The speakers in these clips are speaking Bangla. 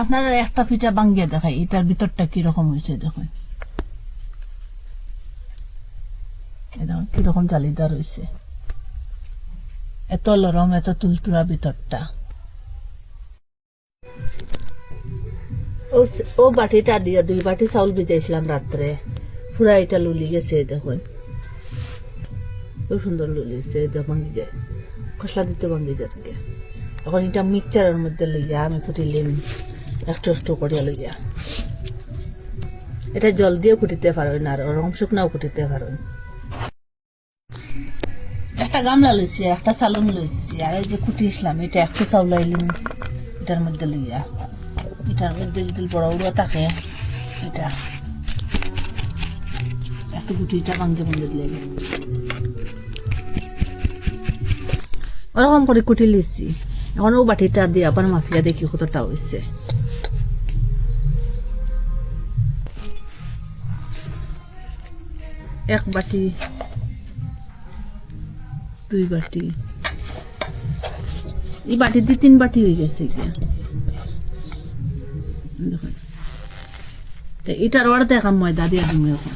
আপনারা একটা পিঠা বাঙ্গিয়ে দেখাই, এটার ভিতরটা কীরকম হয়েছে দেখুন। কীরকম জালিদার হয়েছে। এত লরম এত তুলতুরা ভিতরটা। ও বাটিটা দিয়ে দুই বাটি চাউল ভিজাইছিলাম রাত্রে। পুরা এটা লুলি গেছে দেখুন। খুব সুন্দর লুলিছে এটা ভাঙ্গি যায় খসলা দিতে ভাঙ্গি যায় এখন এটা মিক্সচারের মধ্যে লইয়া আমি ফুটিলিম একটু একটু করিয়া লইয়া। এটা জল দিয়ে ফুটিতে পারেন আর ওরকম শুকনাও ফুটিতে পারেন একটা গামলা লইছি, একটা চালন লইছি, আর এই যে কুটিছিলাম এটা একটু চাউল আইলিম এটার মধ্যে লইয়া। এটার মধ্যে যদি বড় বড় থাকে, এটা। একটু গুটিটা ভাঙ্গে ভাঙ্গে দিলে ওরকম করে কুটি লিছি এখন ও বাটিটা দিয়ে আবার মাফিয়া দেখি কতটা হয়েছে এক বাটি, দুই বাটি। এই বাটি দিয়ে তিন বাটি হয়ে গেছে গিয়া। দেখুন। তো এটার অর্ধেক আমি ময়দা দিয়ে দিম এখন।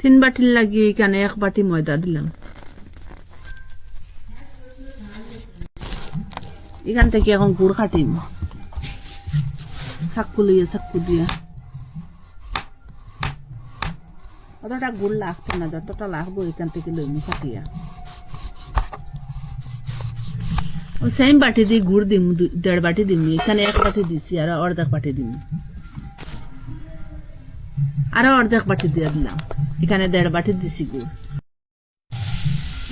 তিন বাটির লাগিয়ে এখানে এক বাটি ময়দা দিলাম। এখান থেকে এখন গুড় কাটিম। চাক্কু লইয়া চাক্কু দিয়ে। অতটা গুড় লাগতো না, যতটা লাগবো এখান থেকে লইম কাটিয়া ও সেম বাটি দিয়ে গুড় দিম দেড় বাটি দিম, এখানে এক বাটি দিছি আর অর্ধেক বাটি দিম। আরও অর্ধেক বাটি দিয়ে দিলাম, এখানে দেড় বাটি দিছি গুড়।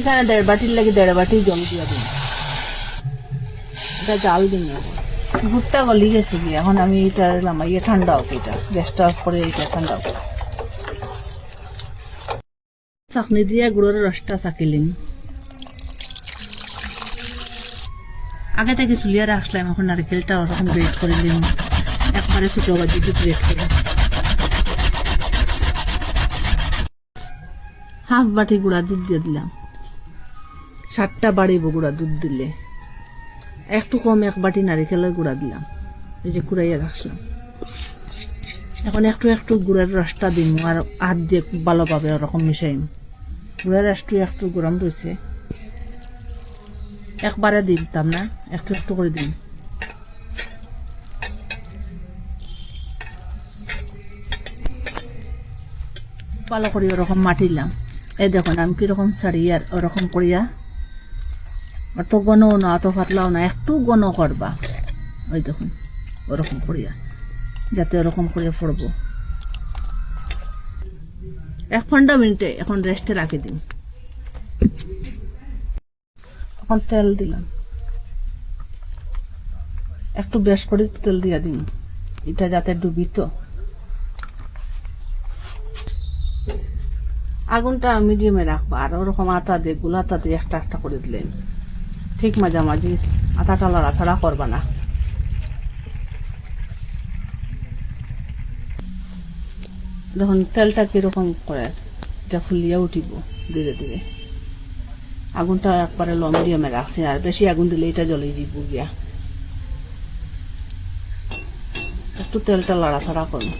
এখানে দেড় বাটির লাগে দেড় বাটি জল দিয়ে দিন এটা জাল দিন গুড়টা গলি গেছে কি এখন আমি এটা নামাইয়ে ঠান্ডা হোক এটা, গ্যাসটা করে এটা ঠান্ডা হোক। চাকনি দিয়ে গুড়ের রসটা চাকিলিম আগে থেকে চুলিয়ে রাখলাম এখন নারকেলটা ওরকম গ্রেট করে একবারে ছোটো বাজি দিয়ে গ্রেট করে। হাফ বাটি গুঁড়া দুধ দিয়ে দিলাম। সাতটা বাড়িব গুঁড়া দুধ দিলে। একটু কম এক বাটি নারিকেলের গুঁড়া দিলাম। এই যে কুড়াইয়া রাখলাম। এখন একটু একটু গুড়ের রসটা দিম আর হাত দিয়ে ভালোভাবে ওরকম মিশাইম। গুড়ের রসটু একটু গরম রয়েছে একবারে দিতাম না একটু একটু করে দিন ভালো করে ওরকম মাটিলাম এই দেখুন, আমি কীরকম ছাড়িয়ে আর ওরকম করিয়া অত গনও না অত পাতলাও না, একটু গণ করবা ওই দেখুন ওরকম করিয়া যাতে ওরকম করে পড়ব এক ঘণ্টা মিনিটে এখন রেস্টে রাখি দিন। এখন তেল দিলাম। একটু বেশ করে তেল দিয়ে দিন। এটা যাতে ডুবিত আগুনটা মিডিয়ামে রাখবা। আর ওরকম আটা দিয়ে গুলাটা দিয়ে একটা একটা করে দিলেন। ঠিক মাঝামাঝি। আটাটা লড়াছাড়া করবা না। যখন তেলটা কীরকম করে, এটা ফুলিয়া উঠিব ধীরে ধীরে। আগুনটা একবারে লো মিডিয়ামে রাখছি, আর বেশি আগুন দিলে এটা জ্বলে দিব গিয়া। একটু তেলটা লড়াছাড়া করুন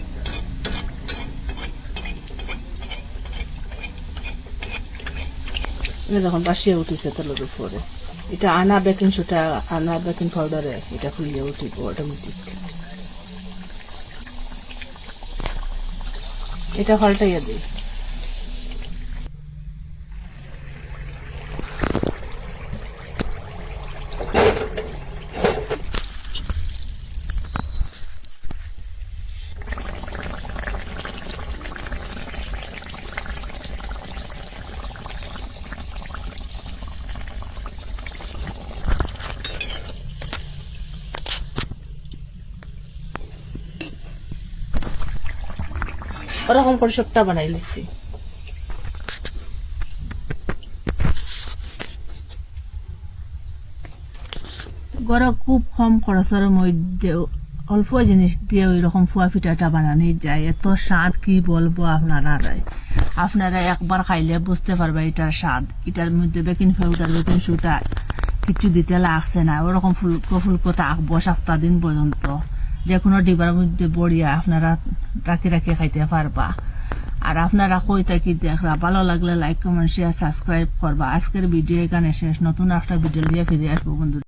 যখন বাসিয়ে উঠেছে তেলের উপরে, এটা আনা বেকিং সোডা আনা বেকিং পাউডারে এটা ফুলিয়ে উঠিব অটোমেটিক এটা হলটাইয়া দিই। ওরকম করে সবটা বানাই লিছি। গড় খুব কম খরচের মধ্যে অল্প জিনিস দিয়ে ওই রকম ফুয়া পিঠাটা বানানো যায়। এত স্বাদ কি বলব আপনারা আপনারা একবার খাইলে বুঝতে পারবে এটার স্বাদ। এটার মধ্যে বেকিং পাউডার বেকিং সোডা কিছু দিতে লাগছে না। ওরকম ফুলকো ফুলকো থাকব সপ্তাহ দিন পর্যন্ত। যে কোনো ডিবার মধ্যে বড়িয়া আপনারা রাখি রাখি খাইতে পারবা। আর আপনারা কই থাকি দেখরা ভালো লাগলে লাইক কমেন্ট শেয়ার সাবস্ক্রাইব করবা। আজকের ভিডিও এখানে শেষ। নতুন একটা ভিডিও নিয়ে ফিরে আসব বন্ধু